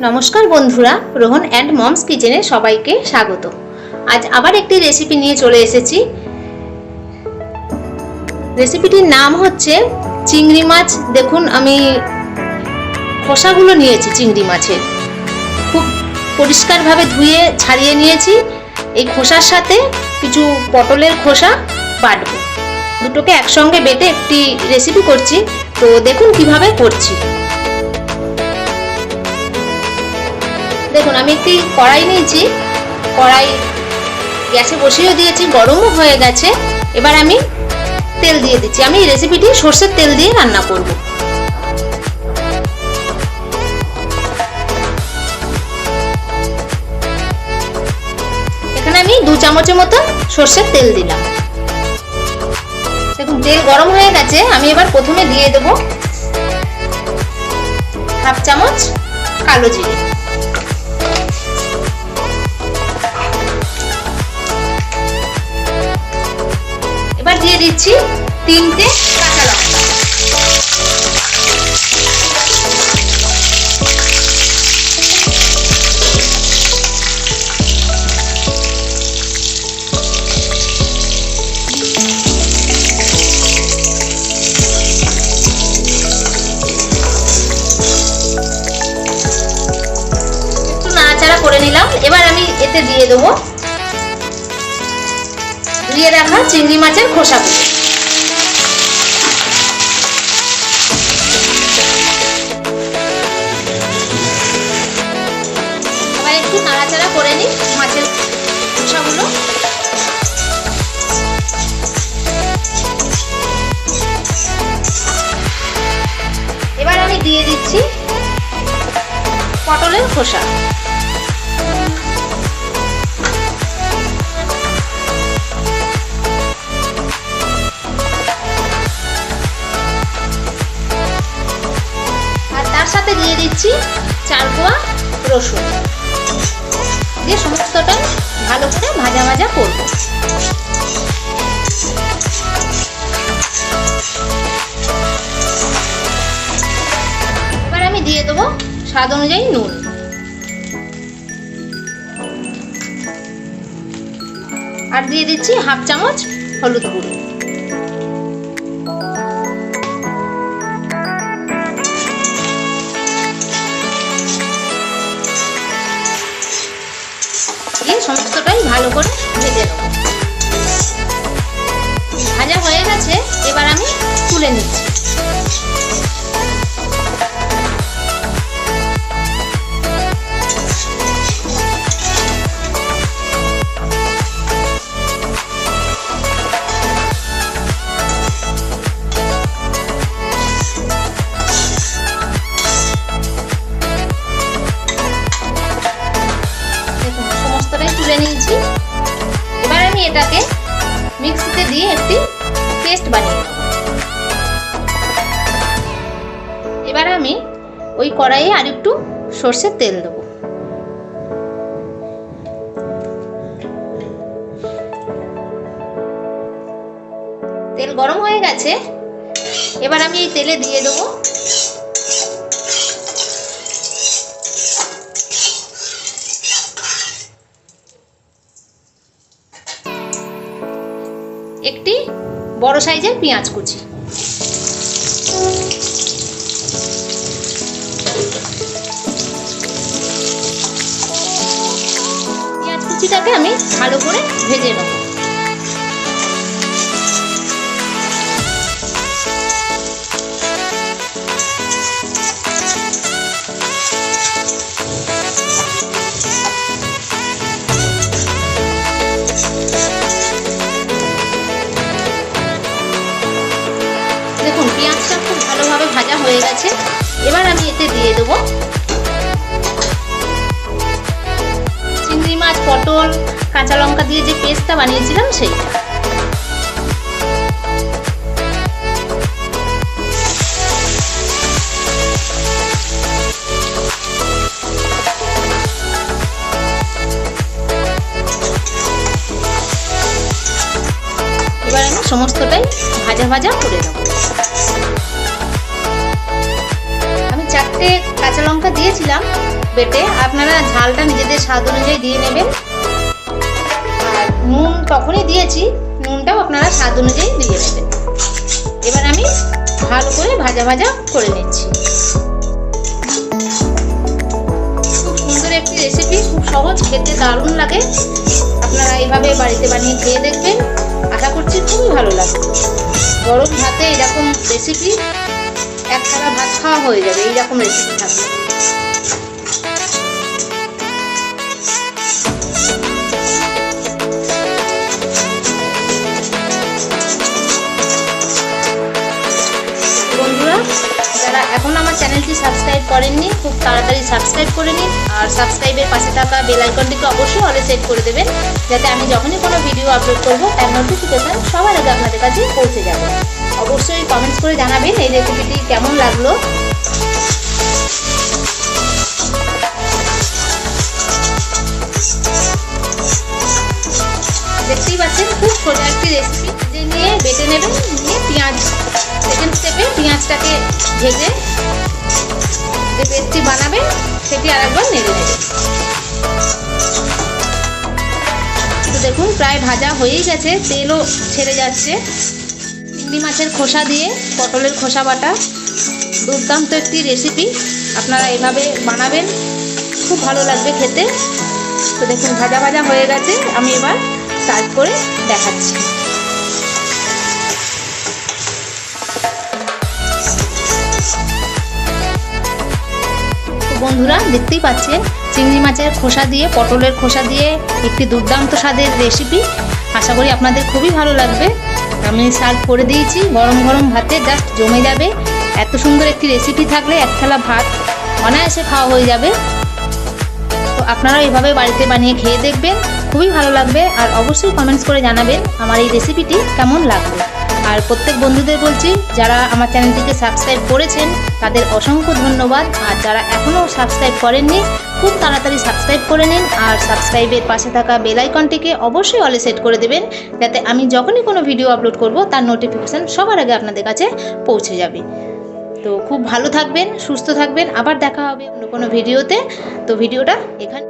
নমস্কার বন্ধুরা, Rohan and moms কিচেনে সবাইকে স্বাগত। আজ আবার একটি রেসিপি নিয়ে চলে এসেছি। রেসিপিটির নাম হচ্ছে চিংড়ি মাছ। দেখুন, আমি খোসাগুলো নিয়েছি চিংড়ি মাছের। খুব পরিষ্কারভাবে ধুয়ে ছাড়িয়ে নিয়েছি। এই খোসার সাথে কিছু পটলের খোসা বাটবো। দুটোকে একসঙ্গে বেটে একটি রেসিপি করছি। তো দেখুন কীভাবে করছি। দেখুন, আমি একটি কড়াই নিয়েছি। কড়াই গ্যাসে বসিয়েও দিয়েছি, গরমও হয়ে গেছে। এবার আমি তেল দিয়ে দিচ্ছি। আমি এই রেসিপিটি সর্ষের তেল দিয়ে রান্না করব। এখানে আমি দু চামচের মতো সর্ষের তেল দিলাম। দেখুন, তেল গরম হয়ে গেছে। আমি এবার প্রথমে দিয়ে দেবো হাফ চামচ কালো জিরে। দিয়ে দিচ্ছি তিনটে কাঁচা লঙ্কা। করে নিলাম। এবার আমি এতে দিয়ে দেবো ধুয়ে রাখা চিংড়ি মাছের খোসাগুলো এবার একটু নাড়াচাড়া করে নিই মাছের খোসাগুলো। এবার আমি দিয়ে দিচ্ছি পটলের খোসা। সাথে দিয়ে দিচ্ছি চার কোয়া রসুন। দিয়ে সমস্তটা ভালো করে ভাজা ভাজা করব। এবার আমি দিয়ে দেবো স্বাদ অনুযায়ী নুন। আর দিয়ে দিচ্ছি হাফ চামচ হলুদ গুঁড়ো। ভালো করে ভেজে নেব। তুলে নিয়েছি। এবার আমি এটাকে মিক্সিতে দিয়ে একটি পেস্ট বানিয়ে এবার আমি ওই কড়াইয়ে আর একটু সর্ষের তেল দেবো। তেল গরম হয়ে গেছে। এবার আমি এই তেলে দিয়ে দেবো একটি বড় সাইজের পেঁয়াজ কুচি। পেঁয়াজ কুচিটাকে আমি ভালো করে ভেজে নেব। হয়ে গেছে। এবার আমি এতে দিয়ে দেবো চিংড়ি মাছ, পটল, কাঁচা লঙ্কা দিয়ে যে পেস্টটা বানিয়েছিলাম আমি সমস্তটাই ভাজা ভাজা করে দেবো দিয়েছিলাম বেটে আপনারা ঝালটা নিজেদের স্বাদ অনুযায়ী দিয়ে নেবেন। আর নুন তখনই দিয়েছি, নুনটাও আপনারা স্বাদ অনুযায়ী দিয়ে নেবেন। এবার আমি ভালো করে ভাজা ভাজা করে নিচ্ছি। খুব সুন্দর একটি রেসিপি খুব সহজ, খেতে দারুণ লাগে। আপনারা এইভাবে বাড়িতে বানিয়ে খেয়ে দেখবেন। আশা করছি খুবই ভালো লাগবে। গরম ভাতে এরকম রেসিপি এক থালা ভাত খাওয়া হয়ে যাবে, এইরকম রেসিপি থাকবে। যারা এখন আমার চ্যানেলটি সাবস্ক্রাইব করেননি, খুব তাড়াতাড়ি সাবস্ক্রাইব করে নিন। আর সাবস্ক্রাইবের পাশে থাকা বেল আইকনটিকে অবশ্যই অলে সেট করে দেবেন, যাতে আমি যখনই কোনো ভিডিও আপলোড করব তার নোটিফিকেশান সবার আগে আপনাদের কাছে পৌঁছে যাবে। অবশ্যই কমেন্টস করে জানাবেন এই রেসিপিটি কেমন লাগল। দেখতেই পাচ্ছেন, খুব সোজা একটি রেসিপি যে নিয়ে বেটে নেবেন, নিয়ে পেঁয়াজ পেঁয়াজটাকে ভেজে যে পেস্টটি বানাবে, সেটি আরেকবার নেড়ে নেবেন তো দেখুন, প্রায় ভাজা হয়েই গেছে, তেলও ছেড়ে যাচ্ছে। চিংড়ি মাছের খোসা দিয়ে, পটলের খোসা বাটা, দুর্দান্ত একটি রেসিপি আপনারা এভাবে বানাবেন, খুব ভালো লাগবে খেতে। তো দেখুন, ভাজা ভাজা হয়ে গেছে। আমি এবার সার্ভ করে দেখাচ্ছি। বন্ধুরা, দেখতেই পাচ্ছেন, চিংড়ি মাছের খোসা দিয়ে, পটলের খোসা দিয়ে একটি দুর্দান্ত স্বাদের রেসিপি আশা করি আপনাদের খুবই ভালো লাগবে। আমি সার্ভ করে দিয়েছি, গরম গরম ভাতে জাস্ট জমে যাবে। এত সুন্দর একটি রেসিপি থাকলে এক থালা ভাত অনায়াসে খাওয়া হয়ে যাবে। তো আপনারাও এভাবে বাড়িতে বানিয়ে খেয়ে দেখবেন, খুবই ভালো লাগবে। আর অবশ্যই কমেন্টস করে জানাবেন আমার এই রেসিপিটি কেমন লাগবে আর প্রত্যেক বন্ধুদের বলছি, যারা আমার চ্যানেলটিকে সাবস্ক্রাইব করেছেন, তাদের অসংখ্য ধন্যবাদ। আর যারা এখনও সাবস্ক্রাইব করেননি, খুব তাড়াতাড়ি সাবস্ক্রাইব করে নিন আর সাবস্ক্রাইবের পাশে থাকা বেল আইকনটিকে অবশ্যই অলে সেট করে দেবেন, যাতে আমি যখনই কোনো ভিডিও আপলোড করব, তার নোটিফিকেশান সবার আগে আপনাদের কাছে পৌঁছে যাবে। তো খুব ভালো থাকবেন, সুস্থ থাকবেন, আবার দেখা হবে অন্য কোনো ভিডিওতে তো ভিডিওটা এখানে